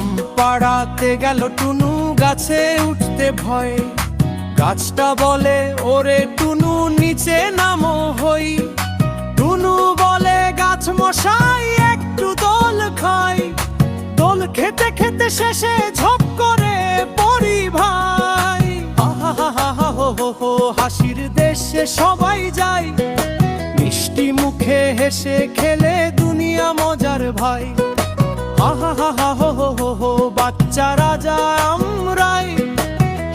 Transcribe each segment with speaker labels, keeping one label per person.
Speaker 1: হয়ে গেল টুনু গাছে উঠতে ভয়। গাছটা বলে ওরে টুনু নিচে নামো হই। টুনু বলে গাছ মশাই একটু দোল খাই। দোল খেতে খেতে শেষে ঝপ করে পরি ভাই। হো, হাসির দেশে সবাই যায়। মিষ্টি মুখে হেসে খেলে দুনিয়া মজার ভাই। আহাহাহা হো হো হো হো, বাচ্চা রাজা আমরাই।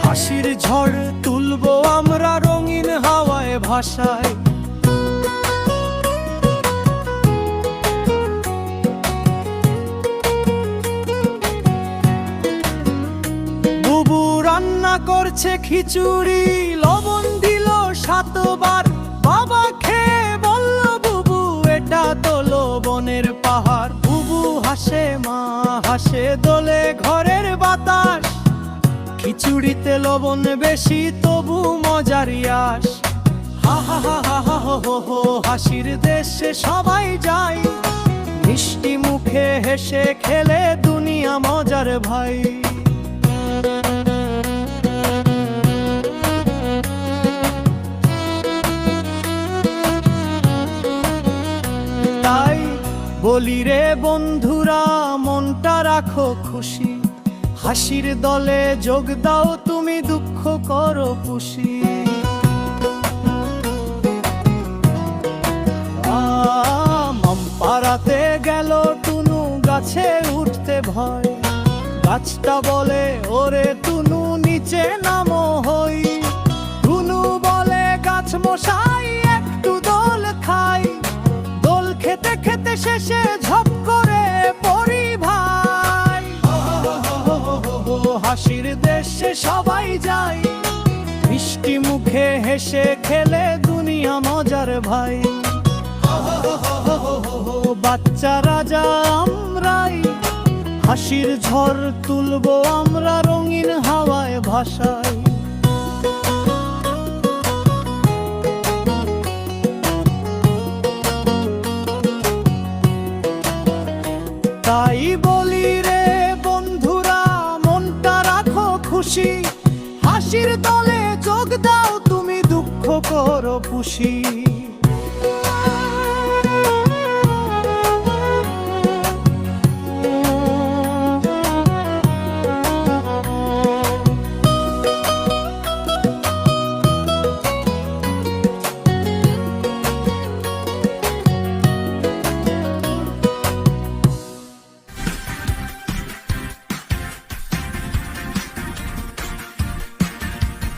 Speaker 1: হাসির ঝড় তুলবো আমরা রঙিন হাওয়ায় ভাষায় বুবু রান্না করছে খিচুড়ি লবণ দিল সাতবার। বাবা খেয়ে বলল বুবু এটা তো লবণের পাহাড়। হাসে, মা হাসে দোলে ঘরের বাতাস। খিচুড়িতে লবণ বেশি, তবু মজার হা হা হা হা, হো হো হো, হাসির দেশে সবাই যায়। মিষ্টি মুখে হেসে খেলে দুনিয়া মজার ভাই। বলি রে বন্ধুরা, মনটা রাখো খুশি। হাসির দলে যোগ দাও তুমি দুঃখ, করো খুশি। পাড়াতে গেল টুনু, গাছে উঠতে ভয়। গাছটা বলে, ওরে টুনু, নিচে নামো হই। টুনু বলে, গাছ মশাই হাসির দেশে সবাই যায়। মিষ্টি মুখে হেসে খেলে দুনিয়া মজার ভাই। বাচ্চা রাজা আমরাই, হাসির ঝড় তুলবো আমরা রঙিন হাওয়ায় ভাষায়। খুশি। হাসির তলে চোখ দাও তুমি দুঃখ করো খুশি।